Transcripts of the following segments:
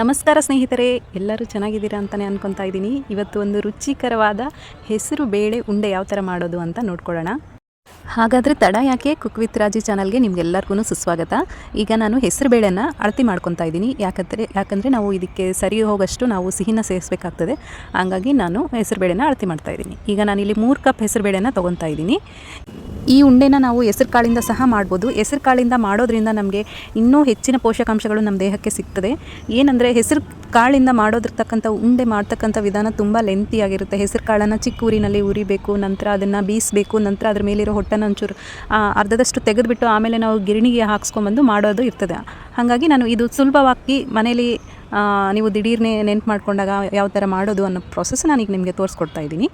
ನಮಸ್ಕಾರ ಸ್ನೇಹಿತರೆ, ಎಲ್ಲರೂ ಚೆನ್ನಾಗಿದ್ದೀರಾ ಅಂತಲೇ ಅನ್ಕೊತಾ ಇದ್ದೀನಿ. ಇವತ್ತು ಒಂದು ರುಚಿಕರವಾದ ಹೆಸರು ಬೇಳೆ ಉಂಡೆ ಯಾವ ಥರ ಮಾಡೋದು ಅಂತ ನೋಡ್ಕೊಳ್ಳೋಣ. ಹಾಗಾದರೆ ತಡ ಯಾಕೆ? ಕುಕ್ ವಿತ್ ರಾಜಿ ಚಾನಲ್ಗೆ ನಿಮ್ಗೆಲ್ಲರಿಗೂ ಸುಸ್ವಾಗತ. ಈಗ ನಾನು ಹೆಸರು ಬೇಳೆಯನ್ನು ಅಳತಿ ಮಾಡ್ಕೊತಾ ಇದ್ದೀನಿ. ಯಾಕಂದರೆ ಯಾಕಂದರೆ ನಾವು ಇದಕ್ಕೆ ಸರಿ ಹೋಗಷ್ಟು ನಾವು ಸಿಹಿನ ಸೇರಿಸಬೇಕಾಗ್ತದೆ. ಹಾಗಾಗಿ ನಾನು ಹೆಸರು ಬೇಳೆನ ಅಳತಿ ಮಾಡ್ತಾ ಇದ್ದೀನಿ. ಈಗ ನಾನಿಲ್ಲಿ ಮೂರು ಕಪ್ ಹೆಸರು ಬೇಳೆನ ತೊಗೊತಾ ಇದ್ದೀನಿ. ಈ ಉಂಡೆನ ನಾವು ಹೆಸರು ಕಾಳಿಂದ ಸಹ ಮಾಡ್ಬೋದು. ಹೆಸರು ಕಾಳಿಂದ ಮಾಡೋದ್ರಿಂದ ನಮಗೆ ಇನ್ನೂ ಹೆಚ್ಚಿನ ಪೋಷಕಾಂಶಗಳು ನಮ್ಮ ದೇಹಕ್ಕೆ ಸಿಗ್ತದೆ. ಏನಂದರೆ ಹೆಸರು ಕಾಳಿಂದ ಮಾಡೋದಿರ್ತಕ್ಕಂಥ ಉಂಡೆ ಮಾಡ್ತಕ್ಕಂಥ ವಿಧಾನ ತುಂಬ ಲೆಂತಿ ಆಗಿರುತ್ತೆ. ಹೆಸರು ಕಾಳನ್ನು ಚಿಕ್ಕ ಊರಿನಲ್ಲಿ ಉರಿಬೇಕು, ನಂತರ ಅದನ್ನು ಬೀಸಬೇಕು, ನಂತರ ಅದ್ರ ಮೇಲಿರೋ ಹೊಟ್ಟನ ಒಂಚೂರು ಅರ್ಧದಷ್ಟು ತೆಗೆದುಬಿಟ್ಟು ಆಮೇಲೆ ನಾವು ಗಿರಣಿಗೆ ಹಾಕ್ಸ್ಕೊಂಬಂದು ಮಾಡೋದು ಇರ್ತದೆ. ಹಾಗಾಗಿ ನಾನು ಇದು ಸುಲಭವಾಗಿ ಮನೇಲಿ ನೀವು ದಿಢೀರ್ನೇ ನೆನ್ಪು ಮಾಡಿಕೊಂಡಾಗ ಯಾವ ಥರ ಮಾಡೋದು ಅನ್ನೋ ಪ್ರೊಸೆಸ್ ನಾನೀಗ ನಿಮಗೆ ತೋರಿಸ್ಕೊಡ್ತಾ ಇದ್ದೀನಿ.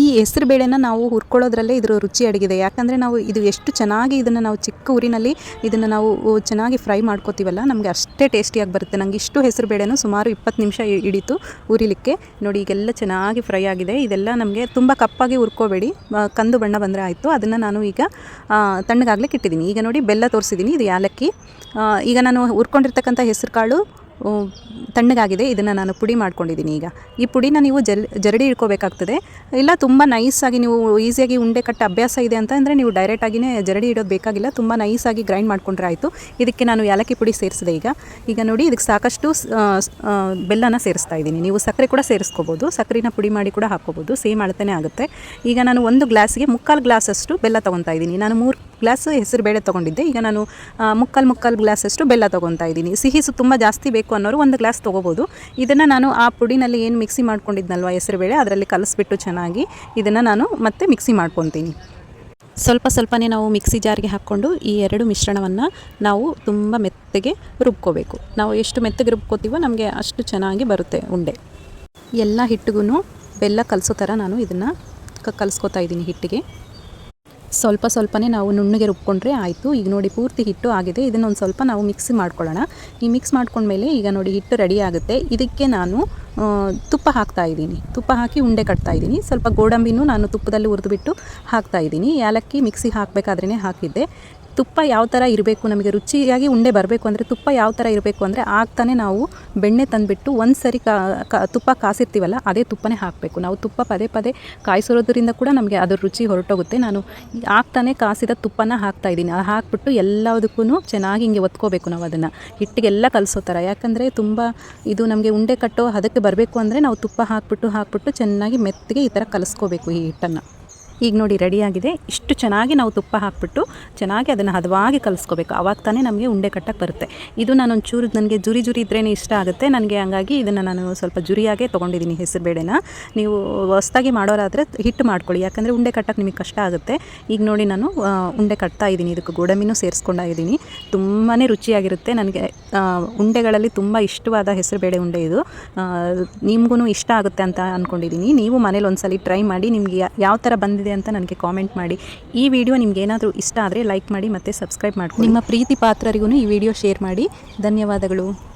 ಈ ಹೆಸರು ಬೇಳೆನ ನಾವು ಹುರ್ಕೊಳ್ಳೋದ್ರಲ್ಲೇ ಇದರ ರುಚಿ ಅಡಗಿದೆ. ಯಾಕಂದರೆ ನಾವು ಇದು ಎಷ್ಟು ಚೆನ್ನಾಗಿ ಇದನ್ನು ನಾವು ಚಿಕ್ಕ ಊರಿನಲ್ಲಿ ಇದನ್ನು ನಾವು ಚೆನ್ನಾಗಿ ಫ್ರೈ ಮಾಡ್ಕೋತೀವಲ್ಲ, ನಮಗೆ ಅಷ್ಟೇ ಟೇಸ್ಟಿಯಾಗಿ ಬರುತ್ತೆ. ನನಗೆ ಇಷ್ಟು ಹೆಸರು ಬೇಳೆನೂ ಸುಮಾರು ಇಪ್ಪತ್ತು ನಿಮಿಷ ಹಿಡಿತು ಉರಿಲಿಕ್ಕೆ ನೋಡಿ, ಈಗೆಲ್ಲ ಚೆನ್ನಾಗಿ ಫ್ರೈ ಆಗಿದೆ. ಇದೆಲ್ಲ ನಮಗೆ ತುಂಬ ಕಪ್ಪಾಗಿ ಹುರ್ಕೋಬೇಡಿ. ಕಂದು ಬಣ್ಣ ಬಂದರೆ ಆಯಿತು. ಅದನ್ನು ನಾನು ಈಗ ತಣ್ಣಗಾಗ್ಲಿಕ್ಕೆ ಇಟ್ಟಿದ್ದೀನಿ. ಈಗ ನೋಡಿ, ಬೆಲ್ಲ ತೋರಿಸಿದ್ದೀನಿ. ಇದು ಯಾಲಕ್ಕಿ. ಈಗ ನಾನು ಹುರ್ಕೊಂಡಿರ್ತಕ್ಕಂಥ ಹೆಸರು ಕಾಳು ತಣ್ಣಗಾಗಿದೆ, ಇದನ್ನು ನಾನು ಪುಡಿ ಮಾಡ್ಕೊಂಡಿದ್ದೀನಿ ಈಗ. ಈ ಪುಡಿನ ನೀವು ಜಲ್, ಜರಡಿ ಇಟ್ಕೋಬೇಕಾಗ್ತದೆ. ಇಲ್ಲ, ತುಂಬ ನೈಸಾಗಿ ನೀವು ಈಸಿಯಾಗಿ ಉಂಡೆ ಕಟ್ಟ ಅಭ್ಯಾಸ ಇದೆ ಅಂತ ಅಂದರೆ ನೀವು ಡೈರೆಕ್ಟಾಗಿಯೇ ಜರಡಿ ಇಡೋದು ಬೇಕಾಗಿಲ್ಲ. ತುಂಬ ನೈಸಾಗಿ ಗ್ರೈಂಡ್ ಮಾಡಿಕೊಂಡ್ರೆ ಆಯಿತು. ಇದಕ್ಕೆ ನಾನು ಯಾಲಕ್ಕಿ ಪುಡಿ ಸೇರಿಸಿದೆ ಈಗ. ಈಗ ನೋಡಿ, ಇದಕ್ಕೆ ಸಾಕಷ್ಟು ಬೆಲ್ಲನ ಸೇರಿಸ್ತಾ ಇದ್ದೀನಿ. ನೀವು ಸಕ್ಕರೆ ಕೂಡ ಸೇರಿಸ್ಕೋಬೋದು. ಸಕ್ಕರೆನ ಪುಡಿ ಮಾಡಿ ಕೂಡ ಹಾಕ್ಕೋಬೋದು. ಸೇಮ್ ಅಳತೆನೇ ಆಗುತ್ತೆ. ಈಗ ನಾನು ಒಂದು ಗ್ಲಾಸ್ಗೆ ಮುಕ್ಕಾಲು ಗ್ಲಾಸಷ್ಟು ಬೆಲ್ಲ ತೊಗೊತಾ ಇದ್ದೀನಿ. ನಾನು ಮೂರು ಗ್ಲಾಸ್ ಹೆಸರು ಬೇಳೆ ತೊಗೊಂಡಿದ್ದೆ. ಈಗ ನಾನು ಮುಕ್ಕಾಲು ಮುಕ್ಕಾಲು ಗ್ಲಾಸಷ್ಟು ಬೆಲ್ಲ ತೊಗೊತಾ ಇದ್ದೀನಿ. ಸಿಹಿ ಸು ತುಂಬ ಜಾಸ್ತಿ ಬೇಕು ಅನ್ನೋರು ಒಂದು ಗ್ಲಾಸ್ ತೊಗೋಬೋದು. ಇದನ್ನು ನಾನು ಆ ಪುಡಿನಲ್ಲಿ ಏನು ಮಿಕ್ಸಿ ಮಾಡ್ಕೊಂಡಿದ್ನಲ್ವ ಹೆಸರು ಬೇಳೆ, ಅದರಲ್ಲಿ ಕಲಿಸ್ಬಿಟ್ಟು ಚೆನ್ನಾಗಿ ಇದನ್ನು ನಾನು ಮತ್ತೆ ಮಿಕ್ಸಿ ಮಾಡ್ಕೊತೀನಿ. ಸ್ವಲ್ಪ ಸ್ವಲ್ಪನೇ ನಾವು ಮಿಕ್ಸಿ ಜಾರಿಗೆ ಹಾಕ್ಕೊಂಡು ಈ ಎರಡು ಮಿಶ್ರಣವನ್ನು ನಾವು ತುಂಬ ಮೆತ್ತಗೆ ರುಬ್ಕೋಬೇಕು. ನಾವು ಎಷ್ಟು ಮೆತ್ತಗೆ ರುಬ್ಕೋತೀವೋ ನಮಗೆ ಅಷ್ಟು ಚೆನ್ನಾಗಿ ಬರುತ್ತೆ ಉಂಡೆ. ಎಲ್ಲ ಹಿಟ್ಟಿಗೂ ಬೆಲ್ಲ ಕಲಸೋ ಥರ ನಾನು ಇದನ್ನು ಕಲಿಸ್ಕೊತಾ ಇದ್ದೀನಿ ಹಿಟ್ಟಿಗೆ. ಸ್ವಲ್ಪ ಸ್ವಲ್ಪನೇ ನಾವು ನುಣ್ಣಗೆ ರುಬ್ಕೊಂಡ್ರೆ ಆಯಿತು. ಈಗ ನೋಡಿ ಪೂರ್ತಿ ಹಿಟ್ಟು ಆಗಿದೆ. ಇದನ್ನೊಂದು ಸ್ವಲ್ಪ ನಾವು ಮಿಕ್ಸ್ ಮಾಡ್ಕೊಳ್ಳೋಣ. ಈ ಮಿಕ್ಸ್ ಮಾಡ್ಕೊಂಡ್ಮೇಲೆ ಈಗ ನೋಡಿ ಹಿಟ್ಟು ರೆಡಿ ಆಗುತ್ತೆ. ಇದಕ್ಕೆ ನಾನು ತುಪ್ಪ ಹಾಕ್ತಾ ಇದ್ದೀನಿ. ತುಪ್ಪ ಹಾಕಿ ಉಂಡೆ ಕಟ್ತಾ ಇದ್ದೀನಿ. ಸ್ವಲ್ಪ ಗೋಡಂಬಿನೂ ನಾನು ತುಪ್ಪದಲ್ಲಿ ಹುರಿದುಬಿಟ್ಟು ಹಾಕ್ತಾ ಇದ್ದೀನಿ. ಏಲಕ್ಕಿ ಮಿಕ್ಸಿ ಹಾಕಬೇಕಾದ್ರೇ ಹಾಕಿದ್ದೆ. ತುಪ್ಪ ಯಾವ ಥರ ಇರಬೇಕು, ನಮಗೆ ರುಚಿಯಾಗಿ ಉಂಡೆ ಬರಬೇಕು ಅಂದರೆ ತುಪ್ಪ ಯಾವ ಥರ ಇರಬೇಕು ಅಂದರೆ ಆಗ್ತಾನೆ ನಾವು ಬೆಣ್ಣೆ ತಂದುಬಿಟ್ಟು ಒಂದು ಸರಿ ಕಾ ತುಪ್ಪ ಕಾಸಿರ್ತೀವಲ್ಲ, ಅದೇ ತುಪ್ಪನೇ ಹಾಕಬೇಕು. ನಾವು ತುಪ್ಪ ಪದೇ ಪದೇ ಕಾಯಿಸೋದ್ರಿಂದ ಕೂಡ ನಮಗೆ ಅದರ ರುಚಿ ಹೊರಟೋಗುತ್ತೆ. ನಾನು ಆಗ್ತಾನೆ ಕಾಸಿದ ತುಪ್ಪನ ಹಾಕ್ತಾ ಇದ್ದೀನಿ. ಅದು ಹಾಕ್ಬಿಟ್ಟು ಎಲ್ಲದಕ್ಕೂ ಚೆನ್ನಾಗಿ ಹಿಂಗೆ ಒತ್ಕೋಬೇಕು ನಾವು ಅದನ್ನು. ಹಿಟ್ಟಿಗೆಲ್ಲ ಕಲಿಸೋ ಥರ. ಯಾಕಂದರೆ ತುಂಬ ಇದು ನಮಗೆ ಉಂಡೆ ಕಟ್ಟೋ ಅದಕ್ಕೆ ಬರಬೇಕು ಅಂದರೆ ನಾವು ತುಪ್ಪ ಹಾಕ್ಬಿಟ್ಟು ಹಾಕ್ಬಿಟ್ಟು ಚೆನ್ನಾಗಿ ಮೆತ್ತಗೆ ಈ ಥರ ಕಲಿಸ್ಕೋಬೇಕು ಈ ಹಿಟ್ಟನ್ನು. ಈಗ ನೋಡಿ ರೆಡಿಯಾಗಿದೆ ಇಷ್ಟು ಚೆನ್ನಾಗಿ ನಾವು ತುಪ್ಪ ಹಾಕ್ಬಿಟ್ಟು ಚೆನ್ನಾಗಿ ಅದನ್ನು ಹದವಾಗಿ ಕಲಿಸ್ಕೋಬೇಕು. ಆವಾಗ ತಾನೇ ನಮಗೆ ಉಂಡೆ ಕಟ್ಟಕ್ಕೆ ಬರುತ್ತೆ. ಇದು ನಾನು ಒಂಚೂರು ನನಗೆ ಜುರಿ ಜುರಿ ಇದ್ರೇ ಇಷ್ಟ ಆಗುತ್ತೆ. ನನಗೆ ಹಂಗಾಗಿ ಇದನ್ನು ನಾನು ಸ್ವಲ್ಪ ಜುರಿಯಾಗೇ ತೊಗೊಂಡಿದ್ದೀನಿ ಹೆಸರು ಬೇಳೆನ. ನೀವು ಹೊಸ್ದಾಗಿ ಮಾಡೋರಾದರೆ ಹಿಟ್ಟು ಮಾಡ್ಕೊಳ್ಳಿ. ಯಾಕಂದರೆ ಉಂಡೆ ಕಟ್ಟಕ್ಕೆ ನಿಮಗೆ ಕಷ್ಟ ಆಗುತ್ತೆ. ಈಗ ನೋಡಿ ನಾನು ಉಂಡೆ ಕಟ್ತಾ ಇದ್ದೀನಿ ಇದಕ್ಕೆ ಗೋಡಂಬಿನೂ ಸೇರಿಸ್ಕೊಂಡಿದ್ದೀನಿ ತುಂಬಾ ರುಚಿಯಾಗಿರುತ್ತೆ. ನನಗೆ ಉಂಡೆಗಳಲ್ಲಿ ತುಂಬ ಇಷ್ಟವಾದ ಹೆಸರುಬೇಳೆ ಉಂಡೆ ಇದು. ನಿಮಗೂ ಇಷ್ಟ ಆಗುತ್ತೆ ಅಂತ ಅಂದ್ಕೊಂಡಿದ್ದೀನಿ ನೀವು ಮನೇಲಿ ಒಂದ್ಸಲಿ ಟ್ರೈ ಮಾಡಿ. ನಿಮಗೆ ಯಾವ ಥರ ಬಂದಿದೆ ಅಂತ ನನಗೆ ಕಾಮೆಂಟ್ ಮಾಡಿ. ಈ ವಿಡಿಯೋ ನಿಮ್ಗೆ ಏನಾದರೂ ಇಷ್ಟ ಆದರೆ ಲೈಕ್ ಮಾಡಿ ಮತ್ತು ಸಬ್ಸ್ಕ್ರೈಬ್ ಮಾಡ್ಕೊಳ್ಳಿ. ನಿಮ್ಮ ಪ್ರೀತಿ ಪಾತ್ರರಿಗೂ ಈ ವಿಡಿಯೋ ಶೇರ್ ಮಾಡಿ. ಧನ್ಯವಾದಗಳು.